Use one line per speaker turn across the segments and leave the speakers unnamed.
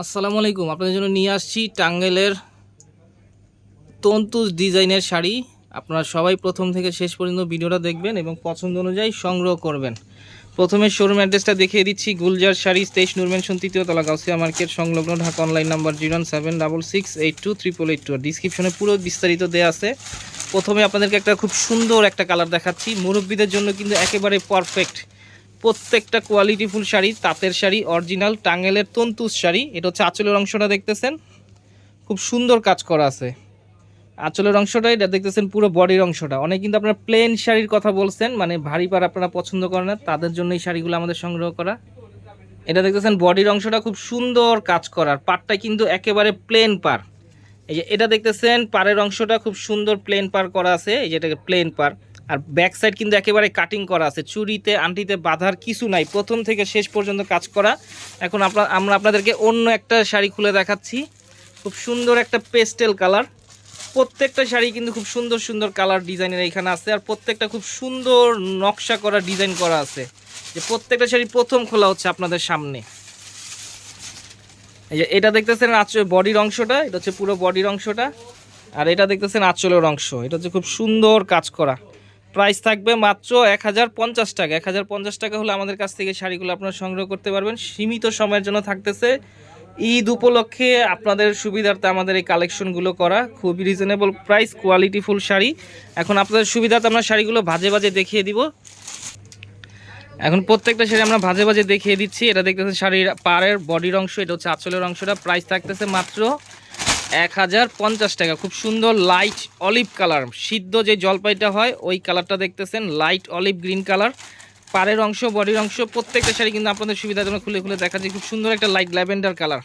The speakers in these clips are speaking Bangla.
আসসালামু আলাইকুম। আপনাদের জন্য নিয়ে আসছি টাঙ্গেলের তন্তুজ ডিজাইনের শাড়ি। আপনারা সবাই প্রথম থেকে শেষ পর্যন্ত ভিডিওটা দেখবেন এবং পছন্দ অনুযায়ী সংগ্রহ করবেন। প্রথমে শোরুম অ্যাড্রেসটা দেখিয়ে দিচ্ছি। গুলজার শাড়ি, তেইশ নুরমেনশন তৃতীয় তলা, গাউসিয়া মার্কেট সংলগ্ন Dhaka online number zero seven double six eight two triple eight two ডিসক্রিপশনে পুরো বিস্তারিত দেওয়া আছে। প্রথমে আপনাদেরকে একটা খুব সুন্দর একটা কালার দেখাচ্ছি। মুরব্বীদের জন্য কিন্তু একেবারে পারফেক্ট প্রত্যেকটা কোয়ালিটিফুল শাড়ি, তাঁতের শাড়ি অরিজিনাল টাঙ্গেলের তন্তুস শাড়ি। এটা হচ্ছে আঁচলের অংশটা দেখতেছেন। খুব সুন্দর কাজ করা আছে। আঁচলের অংশটা, এটা দেখতেছেন পুরো বডির অংশটা। অনেক কিন্তু আপনারা প্লেন শাড়ির কথা বলছেন মানে ভারী পার আপনারা পছন্দ করেন না, তাদের জন্য এই শাড়িগুলো আমাদের সংগ্রহ করা। এটা দেখতেছেন বডির অংশটা খুব সুন্দর কাজ করার। পাটটা কিন্তু একেবারে প্লেন পার এই যে এটা দেখতেছেন, পাড়ের অংশটা খুব সুন্দর প্লেন পার করা আছে, এই যে এটাকে প্লেন পার আর ব্যাক সাইড কিন্তু একেবারে কাটিং করা আছে। চুরিতে আন্টিতে বাধার কিছু নাই। প্রথম থেকে শেষ পর্যন্ত কাজ করা। এখন আপনার আমরা আপনাদেরকে অন্য একটা শাড়ি খুলে দেখাচ্ছি। খুব সুন্দর একটা পেস্টেল কালার প্রত্যেকটা শাড়ি কিন্তু খুব সুন্দর সুন্দর কালার ডিজাইনের এখানে আছে। আর প্রত্যেকটা খুব সুন্দর নকশা করা ডিজাইন করা আছে। যে প্রত্যেকটা শাড়ি প্রথম খোলা হচ্ছে আপনাদের সামনে। এই যে এটা দেখতেছেন আঁচল বডির অংশটা। এটা হচ্ছে পুরো বডির অংশটা। আর এটা দেখতেছেন আঁচলের অংশ। এটা হচ্ছে খুব সুন্দর কাজ করা। প্রাইস থাকবে মাত্র এক হাজার পঞ্চাশ টাকা। এক হাজার পঞ্চাশ টাকা হলে আমাদের কাছ থেকে শাড়িগুলো আপনারা সংগ্রহ করতে পারবেন। সীমিত সময়ের জন্য থাকতেছে। ঈদ উপলক্ষে আপনাদের সুবিধার্থে আমাদের এই কালেকশনগুলো করা। খুবই রিজনেবল প্রাইস কোয়ালিটিফুল শাড়ি। এখন আপনাদের সুবিধাতে আমরা শাড়িগুলো ভাজে ভাজে দেখিয়ে দিব। এখন প্রত্যেকটা শাড়ি আমরা ভাজে ভাজে দেখিয়ে দিচ্ছি। এটা দেখতেছেন শাড়ির পাড়ের বডির অংশ, এটা হচ্ছে আঁচলের অংশটা। প্রাইস থাকতেছে মাত্র এক হাজার পঞ্চাশ টাকা। খুব সুন্দর লাইট অলিভ কালার সিদ্ধ যে জলপাইটা হয়, ওই কালারটা দেখতেছেন লাইট অলিভ গ্রিন কালার পাড়ের অংশ, বডির অংশ, প্রত্যেকটা শাড়ি কিন্তু আপনাদের সুবিধার জন্য খুলে খুলে দেখা যায় খুব সুন্দর একটা লাইট ল্যাভেন্ডার কালার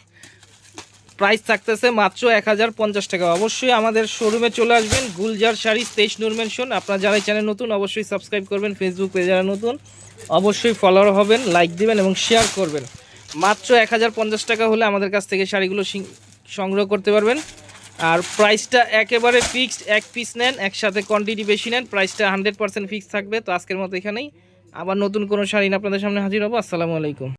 প্রাইস থাকতেছে মাত্র এক হাজার পঞ্চাশ টাকা। অবশ্যই আমাদের শোরুমে চলে আসবেন, গুলজার শাড়ি, তেইশ নূর মেনশন আপনারা যারা চ্যানেল নতুন, অবশ্যই সাবস্ক্রাইব করবেন। ফেসবুক পেজে যারা নতুন, অবশ্যই ফলোয়ার হবেন লাইক দিবেন এবং শেয়ার করবেন। মাত্র এক হাজার পঞ্চাশ টাকা হলে আমাদের কাছ থেকে শাড়িগুলো সংগ্রহ করতে পারবেন। আর প্রাইসটা একেবারে ফিক্সড এক পিস নেন, একসাথে কোয়ান্টিটি বেশি নেন প্রাইসটা হান্ড্রেড পার্সেন্ট ফিক্সড থাকবে। তো আজকের মতো এখানেই। আবার নতুন কোনো শাড়ি আপনাদের সামনে হাজির হব। আসসালামু আলাইকুম।